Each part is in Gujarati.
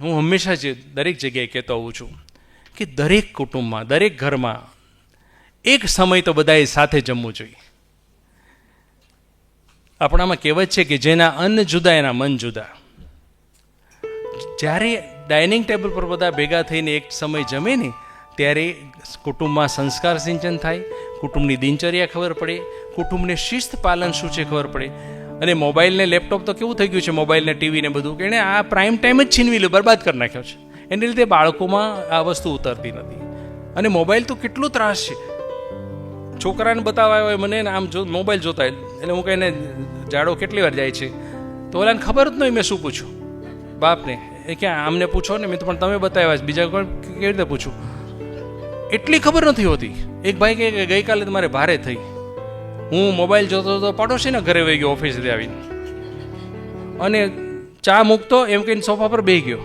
હું હંમેશા જ દરેક જગ્યાએ કહેતો આવું છું કે દરેક કુટુંબમાં, દરેક ઘરમાં એક સમય તો બધાએ સાથે જમવું જોઈએ. આપણામાં કહેવત છે કે જેના અન્ન જુદા, એના મન જુદા. જ્યારે ડાઇનિંગ ટેબલ પર બધા ભેગા થઈને એક સમય જમે ને, ત્યારે કુટુંબમાં સંસ્કાર સિંચન થાય, કુટુંબની દિનચર્યા ખબર પડે, કુટુંબને શિસ્ત પાલન શું છે ખબર પડે અને મોબાઈલ ને લેપટોપ તો કેવું થઈ ગયું છે, મોબાઈલ ને ટીવી ને બધું કે એણે આ પ્રાઇમ ટાઈમ જ છીનવી લે બરબાદ કરી નાખ્યો છે. એને લીધે બાળકોમાં આ વસ્તુ ઉતરતી નથી. અને મોબાઈલ તો કેટલો ત્રાસ છે. છોકરાને બતાવ્યા હોય, મને આમ જો, મોબાઈલ જોતા એટલે હું કહીને, જાડો, કેટલી વાર જાય છે? તો ઓલાને ખબર જ નહીં, મેં શું પૂછ્યું? બાપને, એ ક્યાં, આમને પૂછો ને, મેં તો પણ તમે બતાવ્યા છે. બીજા કોઈ કેવી રીતે પૂછું? એટલી ખબર નથી હોતી. એક ભાઈ કે, ગઈકાલે તમારે ભારે થઈ. હું મોબાઈલ જોતો હતો પડોશીને ઘરે વહી ગયો ઓફિસથી આવીને. અને ચા મૂકતો એમ કહીને સોફા પર બેહી ગયો.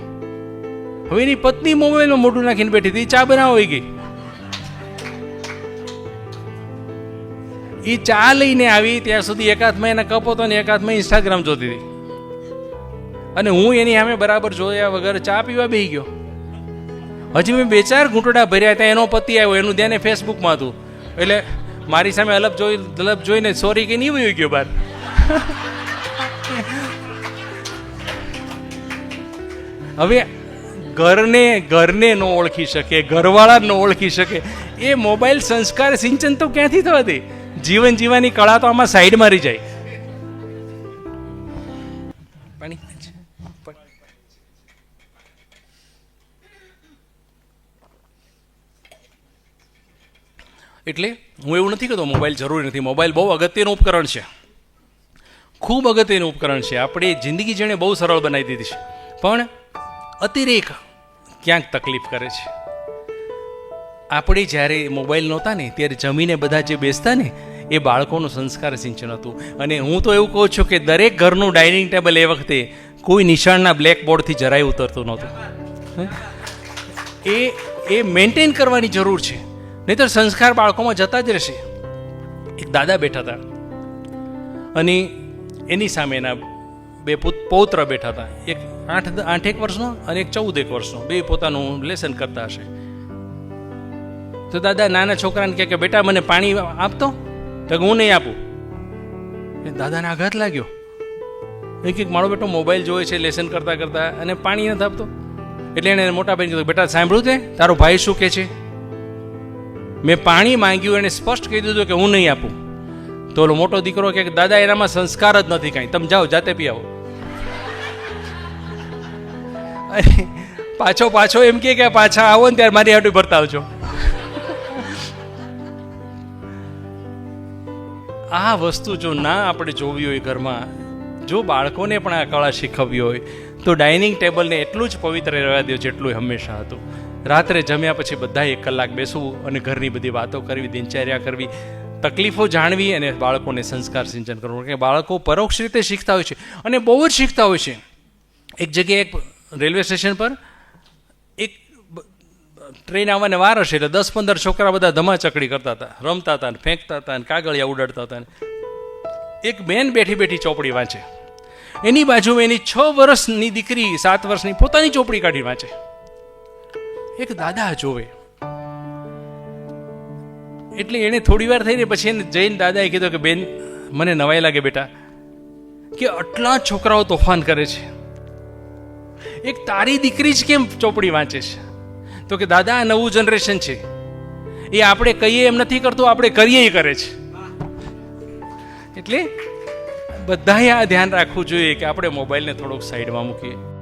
હવે એની પત્ની મોબાઈલમાં મોઢું નાખીને બેઠી હતી. ચા બનાવી ગઈ. એ ચા લઈને આવી ત્યાં સુધી એક હાથમાં એના કપ હતો ને એક હાથમાં ઇન્સ્ટાગ્રામ જોતી હતી. અને હું એની સામે બરાબર જોયા વગર ચા પીવા બેહી ગયો. હજી મેં બે ચાર ઘૂંટડા ભર્યા ત્યાં એનો પતિ આવ્યો. એનું ધ્યાન ફેસબુકમાં હતું. એટલે મારી સામે અલગ જોઈ અલગ જોઈને સોરી કે નહીં વહી ગયો બાર? હવે ઘરને ઘરને ન ઓળખી શકે ઘરવાળા ન ઓળખી શકે. એ મોબાઈલ સંસ્કાર સિંચન તો ક્યાંથી થવા દે? જીવન જીવવાની કળા તો આમાં સાઈડમાં રહી જાય. પાણી. એટલે હું એવું નથી કહેતો, મોબાઈલ જરૂરી નથી. મોબાઈલ બહુ અગત્યનું ઉપકરણ છે. ખૂબ અગત્યનું ઉપકરણ છે. આપણી જિંદગી જેણે બહુ સરળ બનાવી દીધી છે. પણ અતિરેક ક્યાંક તકલીફ કરે છે. આપણે જ્યારે મોબાઈલ નહોતા ને, ત્યારે જમીને બધા જે બેસતા ને, એ બાળકોનું સંસ્કાર સિંચન હતું. અને હું તો એવું કહું છું કે દરેક ઘરનું ડાઇનિંગ ટેબલ એ વખતે કોઈ નિશાળના બ્લેક બોર્ડથી જરાય ઉતરતું નહોતું? એ એ મેન્ટેન કરવાની જરૂર છે. નહીંતર સંસ્કાર બાળકોમાં જતા જ રહેશે. એક દાદા બેઠા હતા. અને એની સામેના બે પુત- પૌત્ર બેઠા હતા. એક આઠ આઠેક વર્ષનો અને એક ચૌદ એક વર્ષનો. બે પોતાનું લેસન કરતા હશે. તો દાદા નાના છોકરાને કહે કે, બેટા, મને પાણી આપતો? તો હું નહીં આપું. એ દાદાને આઘાત લાગ્યો. એક એક મારો બેટો મોબાઈલ જોવે છે, લેસન કરતા કરતા, અને પાણી નથી આપતો. એટલે એણે મોટા ભાઈ કીધું બેટા, સાંભળ્યું તે? તારો ભાઈ શું કહે છે? મેં પાણી માંગ્યું એને સ્પષ્ટ કહી દીધું કે હું નહીં આપું. તો ઓલો મોટો દીકરો કે, દાદા, એનામાં સંસ્કાર જ નથી કાંઈ. તમે જાઓ, જાતે પી આવો પાછો પાછો એમ કે, પાછા આવો ને ત્યારે મારી હાટું ભરતા આવજો આ વસ્તુ જો ના આપણે જોવી હોય ઘરમાં, જો બાળકોને પણ આ કળા શીખવવી હોય, તો ડાઇનિંગ ટેબલને એટલું જ પવિત્ર રહેવા દો જેટલું હંમેશા હતું. રાત્રે જમ્યા પછી બધા એક કલાક બેસવું અને ઘરની બધી વાતો કરવી, દિનચર્યા કરવી, તકલીફો જાણવી અને બાળકોને સંસ્કાર સિંચન કરવું. કે બાળકો પરોક્ષ રીતે શીખતા હોય છે અને બહુ જ શીખતા હોય છે. એક જગ્યાએ એક રેલવે સ્ટેશન પર એક ટ્રેન આવવાને વાર હશે એટલે દસ પંદર છોકરા બધા ધમાચકડી કરતા હતા. રમતા હતા ને ફેંકતા હતા ને કાગળિયા ઉડાડતા હતા ને. એક બેન બેઠી બેઠી ચોપડી વાંચે. એની બાજુમાં એની છ વર્ષની દીકરી સાત વર્ષની પોતાની ચોપડી કાઢી વાંચે. એક દાદા જોવે. એટલે એને થોડી વાર થઈને પછી એને જઈને દાદાએ કીધું કે, બેન, મને નવાઈ લાગે બેટા, કે આટલા છોકરાઓ તોફાન કરે છે. એક તારી દીકરી જ કેમ ચોપડી વાંચે છે? તો કે, દાદા, આ નવું જનરેશન છે. એ આપણે કહીએ એમ નથી કરતું, આપણે કરીએ કરે છે. એટલે બધાએ આ ધ્યાન રાખવું જોઈએ કે આપણે મોબાઈલને થોડોક સાઈડમાં મૂકીએ.